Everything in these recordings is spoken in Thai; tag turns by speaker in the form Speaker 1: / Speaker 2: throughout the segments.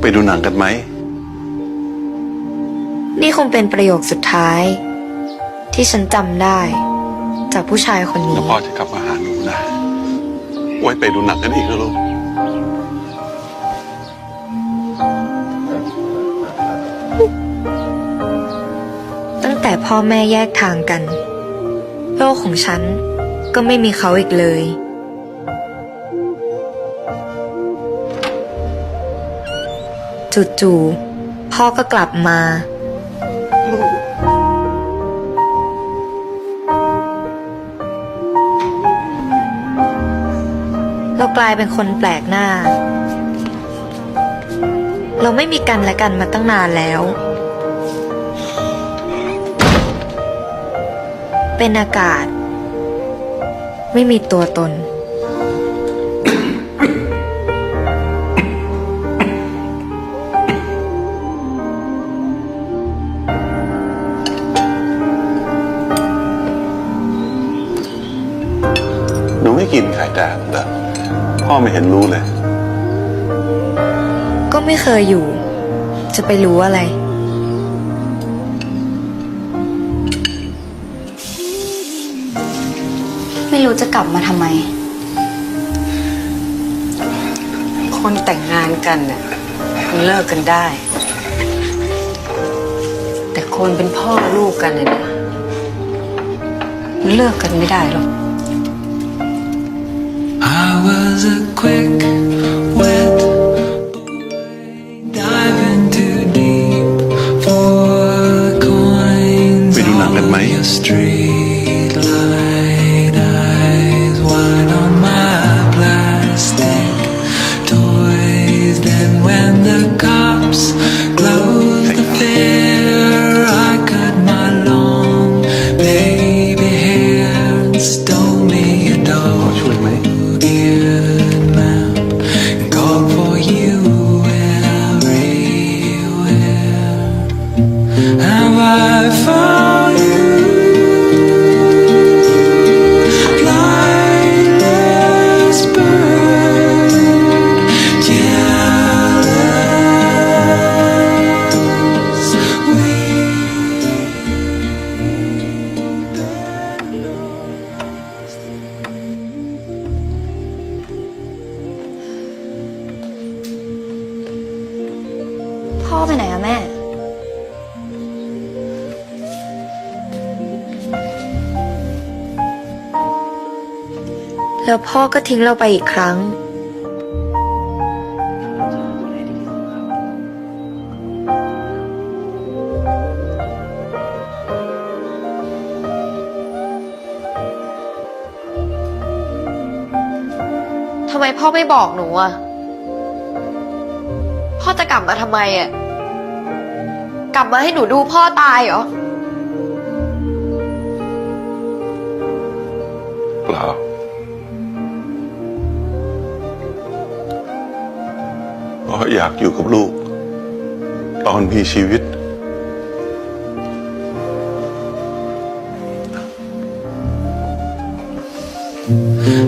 Speaker 1: ไปดูหนังกันไหม
Speaker 2: นี่คงเป็นประโยคสุดท้าย ที่ฉันจำได้ จากผู้ชายคน
Speaker 1: แล้ว
Speaker 2: นี้
Speaker 1: พ่อจะกลับมาหาหนูนะ ไว้ไปดูหนังกันอีกนะลูก
Speaker 2: ตั้งแต่พ่อแม่แยกทางกัน โลกของฉันก็ไม่มีเขาอีกเลย จู่ๆพ่อก็กลับมา เรากลายเป็นคนแปลกหน้า เราไม่มีกันและกันมาตั้งนานแล้ว เป็นอากาศ ไม่มีตัวตน
Speaker 1: กินไข่แดงเหรอพ่อไม่เห็นรู้เลย
Speaker 2: ก็ไม่เคยอยู่ จะไปรู้อะไร
Speaker 3: ไม่รู้จะกลับมาทำไม
Speaker 4: คนแต่งงานกันน่ะมันเลิกกันได้ แต่คนเป็นพ่อลูกกันน่ะนะมันเลิกกันไม่ได้หรอก
Speaker 5: I was a quick, wet boy, diving too deep for coins
Speaker 1: ไปดูหนังกันไหม
Speaker 5: on your street
Speaker 3: พ่อไปไหนอะแม่
Speaker 2: แล้วพ่อก็ทิ้งเราไปอีกครั้ง
Speaker 6: ทำไมพ่อไม่บอกหนูอะ พ่อจะกลับมาทำไมอะ กลับมาให้หนูดูพ่อตายเหรอ
Speaker 1: เปล่า พ่ออยากอยู่กับลูก ตอนมีชีวิต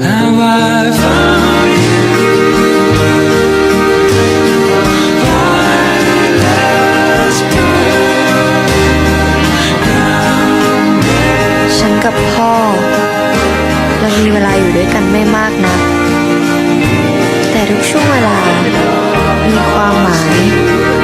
Speaker 5: Have I found you? Lightless bird,
Speaker 2: ฉันกับพ่อ เรามีเวลาอยู่ด้วยกันไม่มากนะ แต่ทุกช่วงเวลา มีความหมาย